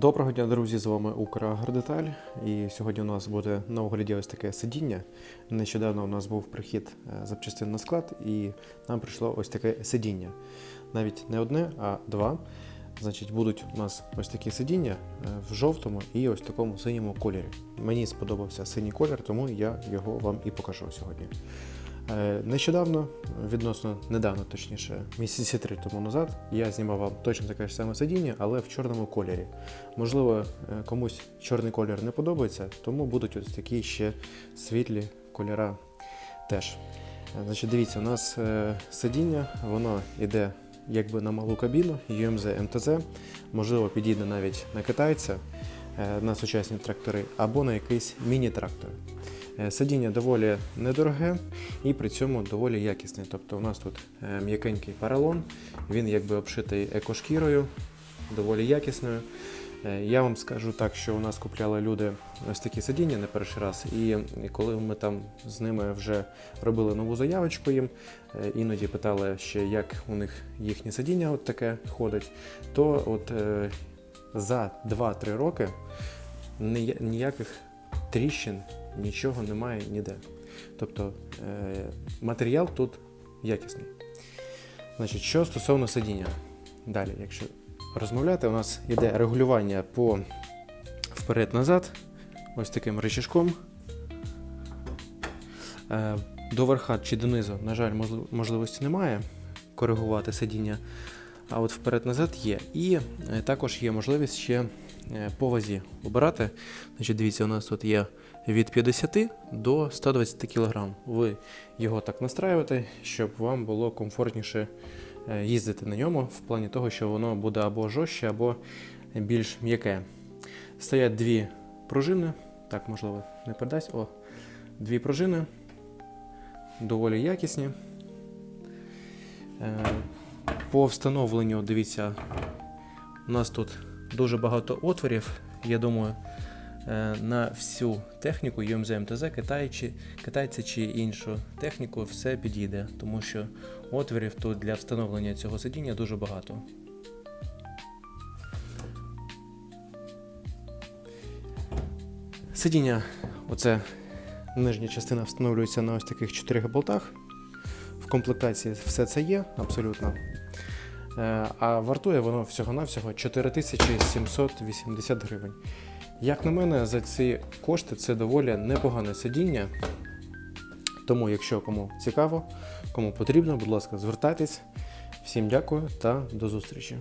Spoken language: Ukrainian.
Доброго дня, друзі! З вами Украгродеталь. І сьогодні у нас буде на огляді ось таке сидіння. Нещодавно у нас був прихід е, запчастин на склад, і нам прийшло ось таке сидіння. Навіть не одне, а два. Значить, будуть у нас ось такі сидіння е, в жовтому і ось такому синьому кольорі. Мені сподобався синій колір, тому я його вам і покажу сьогодні. Е, Нещодавно, відносно недавно, точніше, місяці три тому назад, я знімав вам точно таке ж саме сидіння, але в чорному кольорі. Можливо, е, комусь чорний колір не подобається, тому будуть ось такі ще світлі кольора теж. Е, Значить, дивіться, у нас сидіння, воно йде якби на малу кабіну, UMZ MTZ, можливо, підійде навіть на китайця, на сучасні трактори, або на якийсь міні-трактор. Е, Сидіння доволі недороге і при цьому доволі якісне. Тобто у нас тут е, м'якенький поролон, він якби обшитий екошкірою, доволі якісною. Е, Я вам скажу так, що у нас купляли люди ось такі сидіння не перший раз, і коли ми там з ними вже робили нову заявочку їм, іноді питали ще, як у них їхнє сидіння от таке ходить, то от за 2-3 роки ніяких тріщин, нічого немає ніде. Тобто е, матеріал тут якісний. Значить, що стосовно сидіння. Далі, якщо розмовляти, у нас йде регулювання по вперед-назад, ось таким рычажком. Е, До верха чи донизу, на жаль, можливості немає коригувати сидіння, а от вперед-назад є. І е, також є можливість ще е, по вазі обирати. Значить, дивіться, у нас тут є від 50 до 120 кг. Ви його так настраюєте, щоб вам було комфортніше е, їздити на ньому, в плані того, що воно буде або жорстче, або більш м'яке. Стоять дві пружини, так, можливо, не передасть. О, дві пружини, доволі якісні. По встановленню, дивіться, у нас тут дуже багато отворів. Я думаю, е, на всю техніку UMZ МТЗ, китайці чи іншу техніку все підійде, тому що отворів тут для встановлення цього сидіння дуже багато. Сидіння, оце нижня частина встановлюється на ось таких чотирьох болтах. В комплектації все це є абсолютно. Е, А вартує воно всього-навсього 4780 гривень. Як на мене, за ці кошти це доволі непогане сидіння. Тому, якщо кому цікаво, кому потрібно, будь ласка, звертайтесь. Всім дякую та до зустрічі.